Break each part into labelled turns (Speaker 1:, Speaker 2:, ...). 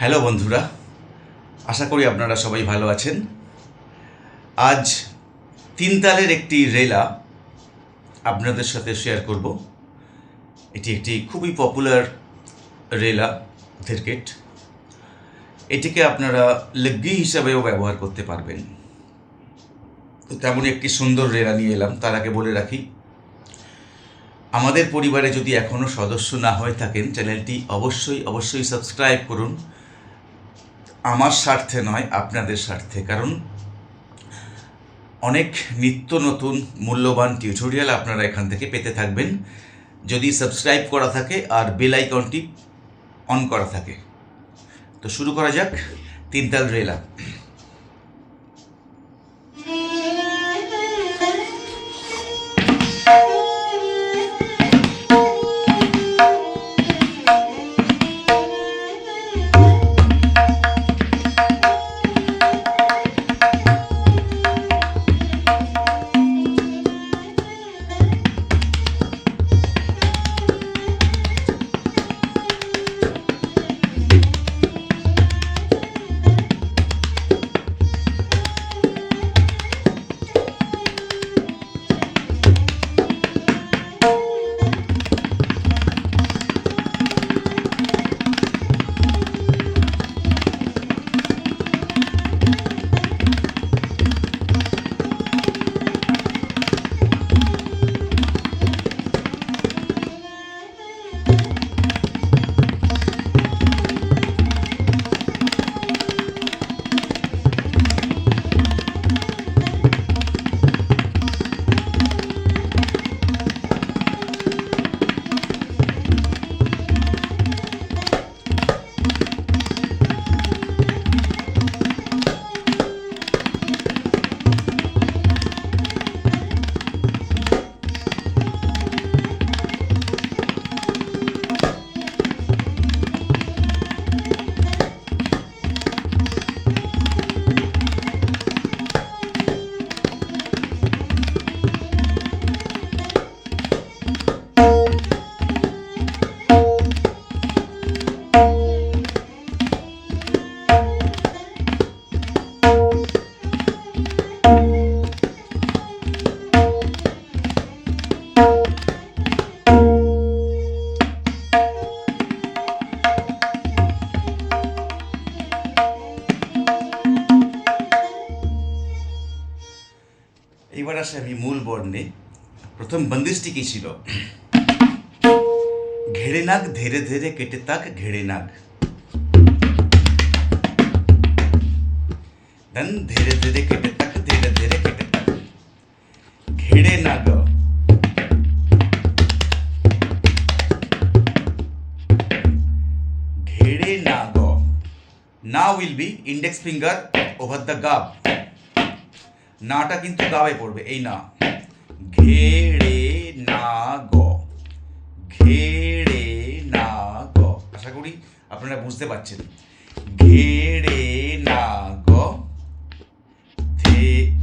Speaker 1: Hello বন্ধুরা, আশা করি আপনারা সবাই ভালো আছেন। আজ তিন তালের একটি রেলা আপনাদের সাথে শেয়ার করব। এটি একটি খুবই পপুলার রেলা ক্রিকেট এটিকে আপনারা লেগ্গি হিসাবেও ব্যবহার করতে পারবেন। তো তেমনই একটি সুন্দর রেলা নিয়ে এলাম, তার আগে বলে রাখি, আমাদের পরিবারে যদি এখনও সদস্য না হয়ে থাকেন, চ্যানেলটি অবশ্যই অবশ্যই সাবস্ক্রাইব করুন। আমার স্বার্থে নয়, আপনাদের স্বার্থে। কারণ অনেক নিত্য নতুন মূল্যবান টিউটোরিয়াল আপনারা এখান থেকে পেতে থাকবেন। যদি সাবস্ক্রাইব করা থাকে আর বেল আইকনটি অন করা থাকে। তো শুরু করা যাক, তিনতাল রেলা। আসে আমি মূল বর্ণে প্রথম বন্দিশটি কি ছিল ঘেড়ে নাক ধীরে ধীরে কেটে তাক ঘেড়ে নাক দেন ধীরে ধীরে কেটে তাক ধীরে ধীরে কেটে তাক ঘেড়ে নাগ ঘেড়ে নাগ না will be index finger over the গাব নাটা কিন্তু গাবে পড়বে, এই না। ঘেড়ে না, গ। ঘেড়ে না, গ। আশা করি আপনারা বুঝতে পারছেন। ঘেড়ে না, গ। ধে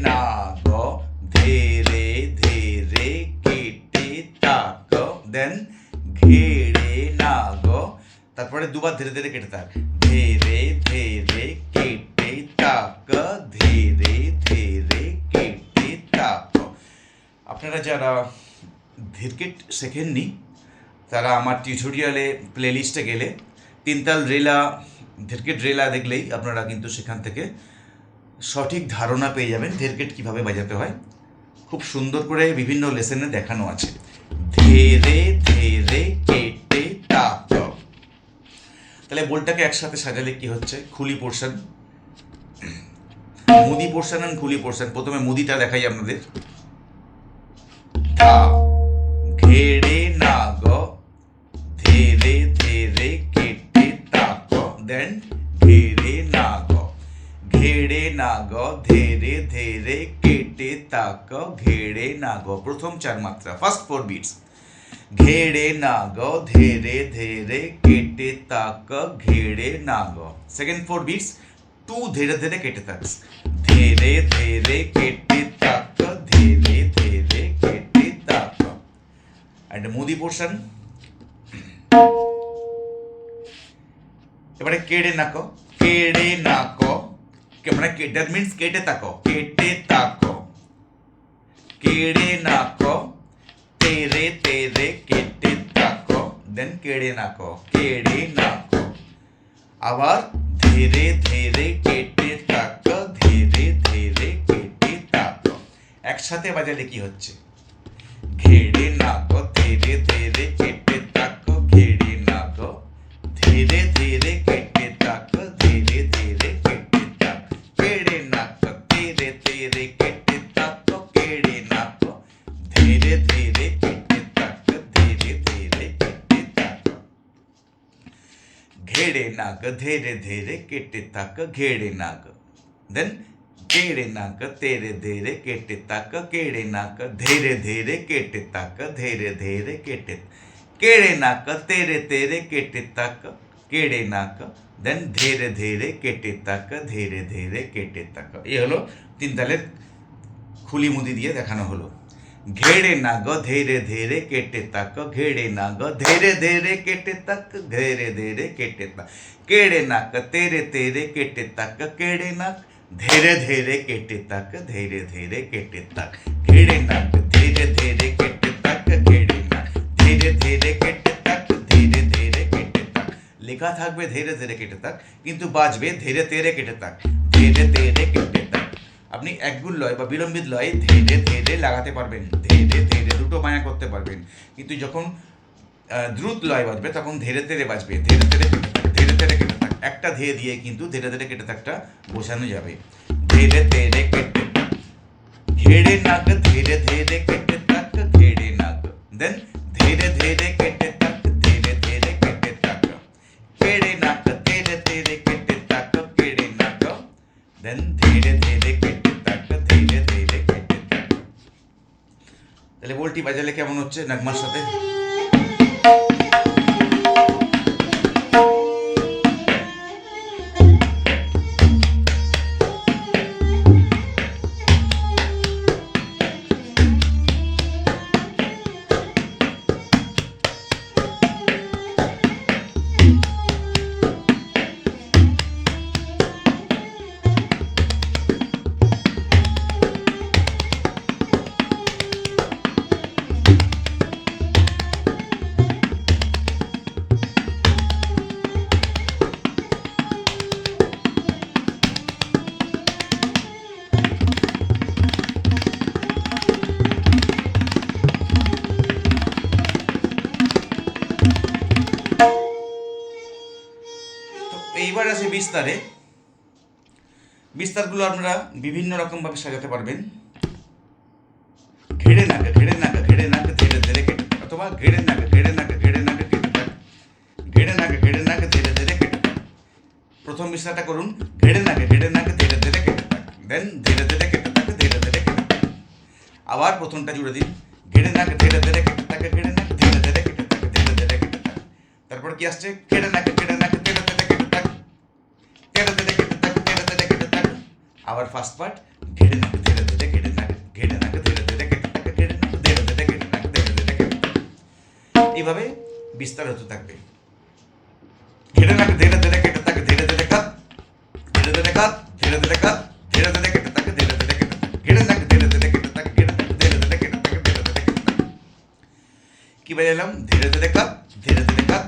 Speaker 1: না, গ। ধেরে ধেরে কেটে তাক দেন ঘেড়ে না, গ। তারপরে দুবার ধীরে ধীরে কেটে থাক ধীরে ধীরে কেটে তাক ধীরে ধীরে কেটে তাক আপনারা যারা ক্রিকেট শেখেননি তারা আমার টিউটোরিয়ালে প্লেলিস্টে গেলে তিনতাল রেলা ক্রিকেট রেলা দেখলেই আপনারা কিন্তু সেখান থেকে সঠিক ধারণা পেয়ে যাবেন ক্রিকেট কীভাবে বাজাতে হয় খুব সুন্দর করে বিভিন্ন লেসনে দেখানো আছে ধীরে ধীরে কেটে তাক তাহলে বোলটাকে একসাথে সাজালে কি হচ্ছে খুলি পোর্শন মুদি পোর্শন আর খুলি পোর্শন প্রথমে মুদিটা দেখাই আপনাদের। ধা ঘেড়ে না গ। ধীরে ধীরে কেটে তাক দেন ঘেড়ে না গ। ঘেড়ে না গ। ধীরে ধীরে কেটে তাক ঘেড়ে না গ। প্রথম চার মাত্রা। ফার্স্ট ফোর বিটস ঘেড়ে না গ। ধীরে ধীরে কেটে তাক ঘেড়ে না গ। সেকেন্ড ফোর বিটস টু ধীরে ধীরে কেটে থাক ধীরে ধীরে কেটে তাক ধীরে ধীরে কেটে তাক অ্যান্ড মুদি পোর্শন এবারে কেড়ে নাকো কেড়ে নাকো কে- মানে দ্যাট মিনস কেটে তাকো কেটে তাকো কেড়ে নাকো তেরে তেরে কেটে তাকো দেন কেড়ে নাকো কেড়ে নাকো আবার ধীরে ধীরে কেটে তাকো ধীরে ধীরে কেটে তাকো একসাথে বাজালে কি হচ্ছে? ঘেড়ে নাকো ধীরে ধীরে কেটে তাকো ঘেড়ে নাকো ধীরে ধীরে কেটে তাকো ধীরে ধীরে কেটে তাকো কেড়ে নাকো ধীরে ধীরে কেটে তাকো কেড়ে নাকো ধীরে ধীরে কেটে তাকো ধীরে ধীরে কেটে তাকো ঘেড়ে নাক ধীরে ধীরে কেটে তাক ঘেড়ে নাক দেন কেড়ে নাক তেরে ধীরে কেটে তাক কেড়ে নাক ধীরে ধীরে কেটে তাক ধীরে ধীরে কেটে কেড়ে নাক তেরে তেরে কেটে তাক কেড়ে নাক দেন ধীরে ধীরে কেটে তাক ধীরে ধীরে কেটে তাক এই হলো তিন তালের খুলি মুদি দিয়ে দেখানো হলো ঘেড়ে না গো ধীরে ধীরে কেটে তাক ঘেড়ে না গো ধীরে ধীরে কেটে তাক ধীরে ধীরে কেটে তাক কেড়ে নাক তেরে তেরে কেটে তাক কেড়ে নাক ধীরে ধীরে কেটে তাক ধীরে ধীরে কেটে তাক ঘেড়ে নাক ধীরে ধীরে কেটে তাক ঘেড়ে নাক ধীরে ধীরে কেটে তাক ধীরে ধীরে কেটে তাক লেখা থাকবে ধীরে ধীরে কেটে তাক কিন্তু বাজবে ধীরে ধীরে কেটে তাক ধীরে ধীরে কেটে তাক আপনি একগুল লয় বা বিলম্বিত লয় ধীরে ধীরে লাগাতে পারবেন ধীরে ধীরে দুটো মায়া করতে পারবেন কিন্তু যখন দ্রুত লয় বাজবে তখন ধীরে ধীরে বাজবে ধীরে ধীরে ধীরে ধীরে একটা ধীরে দিয়ে কিন্তু ধীরে ধীরে কেটে থাকটা বোঝানো যাবে। ধীরে ধীরে কেটে ঘেড়ে নাক ধীরে ধীরে কেটে থাক, ঘেড়ে নাক। দেন ধীরে ধীরে কেটে থাক ধীরে ধীরে কেটে থাক, কেড়ে নাক ধীরে ধীরে কেটে থাক, কেড়ে নাক। দেন ধীরে ধীরে কেটে থাক ধীরে ধীরে কেটে থাক। তাহলে বলটি বাজালে কেমন হচ্ছে নাগমার সাথে? এইবার আছে বিস্তারে বিস্তারগুলো আপনারা বিভিন্ন রকমভাবে সাজাতে পারবেন ঘেড়ে নাকে ঘেড়ে নাকে ঘেড়ে নাকে ধীরে ধীরে কেটে অথবা ঘেড়ে নাকে ঘেড়ে নাকে ঘেড়ে নাকে কেটে থাক ঘেড়ে নাকে ঘেড়ে নাকে ধীরে ধীরে কেটে থাক প্রথম বিস্তারটা করুন ঘেড়ে নাকে ঘেড়ে নাকে ধীরে ধীরে কেটে থাক দেন ধীরে ধীরে কেটে থাকে ধীরে ধীরে কেটে থাক আবার প্রথমটা জুড়ে দিন ঘেড়ে নাকে ধীরে ধীরে কেটে থাকে ঘেড়ে নাকে ধীরে ধীরে কেটে থাকে ধীরে ধীরে কেটে থাক তারপর কি আসছে ঘেড়ে নাকে ঘেড়ে নাকে ধীরে ধীরে কেটে থাক ধীরে ধীরে কেটে থাক আবার ফার্স্ট পার্ট ঘেড়ে নাকে ধীরে ধীরে কেটে নাকে ঘেড়ে নাকে ধীরে ধীরে কেটে থাকে ঘেড়ে নাকে ধীরে ধীরে কেটে নাকে ধীরে ধীরে কেটে থাক এইভাবে বিস্তার হতে থাকবে ঘেড়ে নাকে ধীরে ধীরে কেটে থাকে ধীরে ধীরে কাট ধীরে ধীরে কাট ধীরে ধীরে কাট ধীরে ধীরে কেটে থাকে ধীরে ধীরে কেটে থাকে ঘেড়ে নাকে ধীরে ধীরে কেটে থাকে ঘেড়ে নাকে ধীরে ধীরে কেটে থাকে ধীরে ধীরে কেটে থাকে কি বাজালাম ধীরে ধীরে কাট ধীরে ধীরে কাট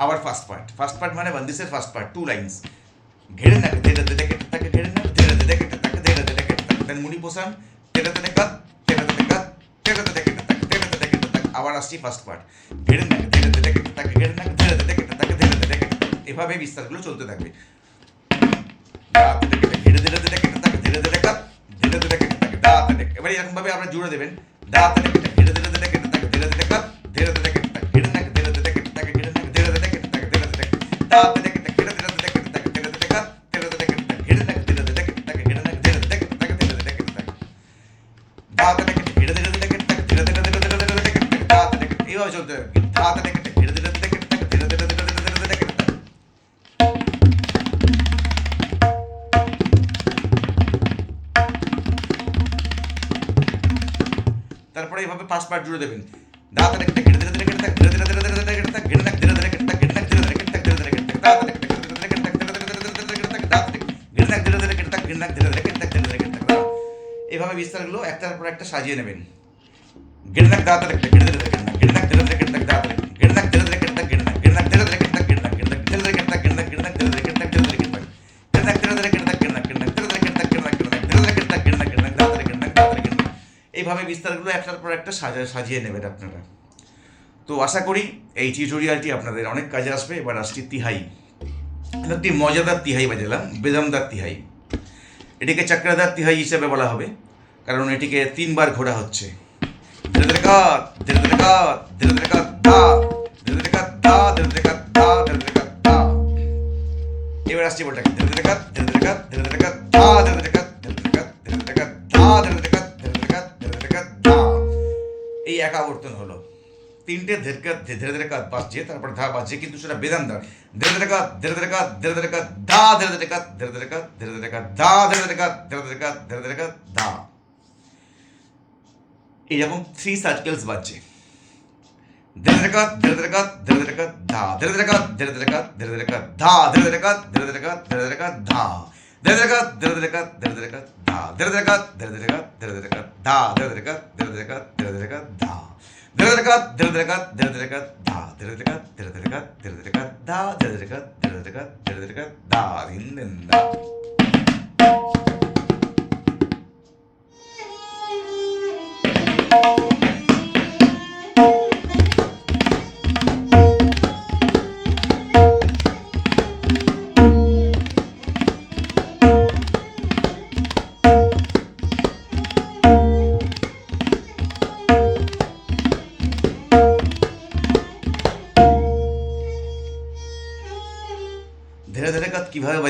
Speaker 1: আবার ফার্স্ট পার্ট ফার্স্ট পার্ট মানে বন্দিশের ফার্স্ট পার্ট টু লাইন্স ঘেড়ে কেটে থাকে ঘেড়ে কেটে থাকে ধীরে ধীরে কেটে থাকে দেন মুড়ি আবার আসছি ফার্স্ট পার্ট ঘেড়ে কেটে থাকে ঘেড়ে ধীরে কেটে এভাবে বিস্তারগুলো চলতে থাকবে থাকে দাঁত থেকে এবার এরকম ভাবে আপনারা জুড়ে দেবেন থেকে কেটে ধীরে ধীরে কাট থাকে তারপরে এইভাবে পাঁচ পার্ট জুড়ে দেবেন দাঁত কেটে ধীরে ধীরে ধীরে কেটে থাকে ধীরে ধীরে ধীরে ধীরে কেটে থাকে ঘেড়ে নাক ধীরে এভাবে বিস্তারগুলো একটার পর একটা সাজিয়ে নেবেন এইভাবে বিস্তারগুলো একটার পর একটা সাজিয়ে নেবেন আপনারা তো আশা করি এই টিউটোরিয়ালটি আপনাদের অনেক কাজে আসবে এবার আসছি তিহাই একটি মজাদার তিহাই বাজালাম বেদমদার তিহাই এটিকে চক্রাদার তিহাই হিসেবে বলা হবে কারণ এটিকে তিনবার ঘোরা হচ্ছে এবার আসছি এই এক আবর্তন হলো তিনটে ধেরকাত ধীরে ধীরে কাত বাজছে তারপর ধা বাজছে কিন্তু সেটা বেদান্ত ধীরে ধীরে কাত ধীরে ধীরে কাত ধীরে ধীরে কাত দা ধীরে ধীরে কাত ধীরে ধীরে কাত ধীরে ধীরে কাত দা ধীরে ধীরে কাত ধীরে ধীরে কাত ধীরে ধীরে কাত দা এইরকম থ্রি সার্কেলস বাজছে ধীরে ধীরে কাত ধীরে ধীরে কাত ধীরে ধীরে কাত ধা ধীরে ধীরে কাত ধীরে ধীরে কাত ধীরে ধীরে কাত ধা ধীরে ধীরে কাত ধীরে ধীরে কাত ধীরে ধীরে কাত ধা ধীরে ধীরে কাত ধীরে ধীরে কাত ধীরে ধীরে কাত ধা ধীরে ধীরে কাত ধীরে ধীরে কাত ধীরে ধীরে কাত ধা ধীরে ধীরে কাত ধীরে ধীরে কাত ধীরে ধীরে কাত ধা దిరదిరగత్ దిరదిరగత్ దిరదిరగత్ దా దిరదిరగత్ దిరదిరగత్ దిరదిరగత్ దా దిరదిరగత్ దిరదిరగత్ దిరదిరగత్ దా దిందిందా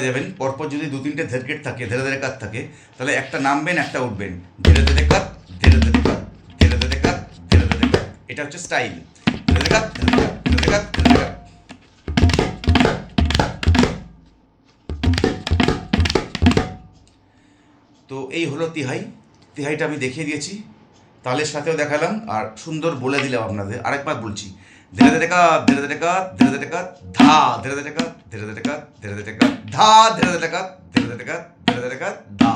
Speaker 1: কীভাবে বাজাবেন পরপর যদি দু তিনটে ধেরকেট থাকে, ধীরে ধীরে কাত থাকে, তাহলে একটা নামবেন, একটা উঠবেন। ধীরে ধীরে কাত ধীরে ধীরে কাত ধীরে ধীরে কাত ধীরে ধীরে কাত এটা হচ্ছে স্টাইল। ধীরে ধীরে কাত ধীরে ধীরে কাত ধীরে ধীরে কাত ধীরে ধীরে কাত তো এই হলো তিহাই। তিহাইটা আমি দেখিয়ে দিয়েছি। তালের সাথেও দেখালাম, আর সুন্দর বলে দিলাম আপনাদের। আরেকবার বলছি ধীরে ধীরে কাত ধীরে ধীরে কাত ধীরে ধীরে কাত ধা ধীরে ধীরে কাত ধীরে ধীরে কাত ধীরে ধীরে কাত ধা ধীরে ধীরে কাত ধীরে ধীরে কাত ধীরে ধীরে কাত ধা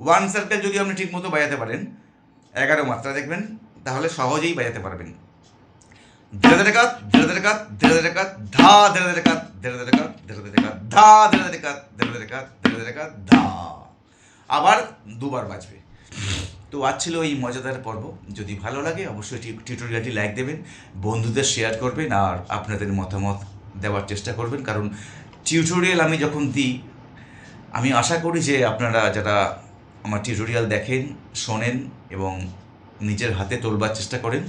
Speaker 1: ওয়ান সার্কেল যদি আপনি ঠিক মতো বাজাতে পারেন এগারো মাত্রা দেখবেন তাহলে সহজেই বাজাতে পারবেন ধীরে ধীরে কাত ধীরে ধীরে কাত ধীরে ধীরে কাত ধা ধীরে ধীরে কাত ধীরে ধীরে কাত ধীরে ধীরে কাত ধা ধীরে ধীরে কাত ধীরে ধীরে কাত ধীরে ধীরে কাত ধা আবার দুবার বাজবে তো আজ ছিল এই মজাদার পর্ব। যদি ভালো লাগে, অবশ্যই টিউটোরিয়ালটি লাইক দেবেন, বন্ধুদের শেয়ার করবেন আর আপনাদের মতামত দেওয়ার চেষ্টা করবেন। কারণ টিউটোরিয়াল আমি যখন দিই, আমি আশা করি যে আপনারা যারা আমার টিউটোরিয়াল দেখেন, শোনেন এবং নিজের হাতে তোলবার চেষ্টা করেন,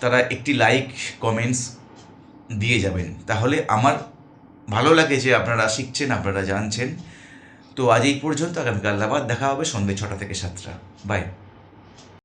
Speaker 1: তারা একটি লাইক, কমেন্টস দিয়ে যাবেন। তাহলে আমার ভালো লাগে যে আপনারা শিখছেন, আপনারা জানছেন। তো আজ এই পর্যন্ত। আগামীকাল আবার দেখা হবে সন্ধ্যে ছটা থেকে সাতটা। বাই।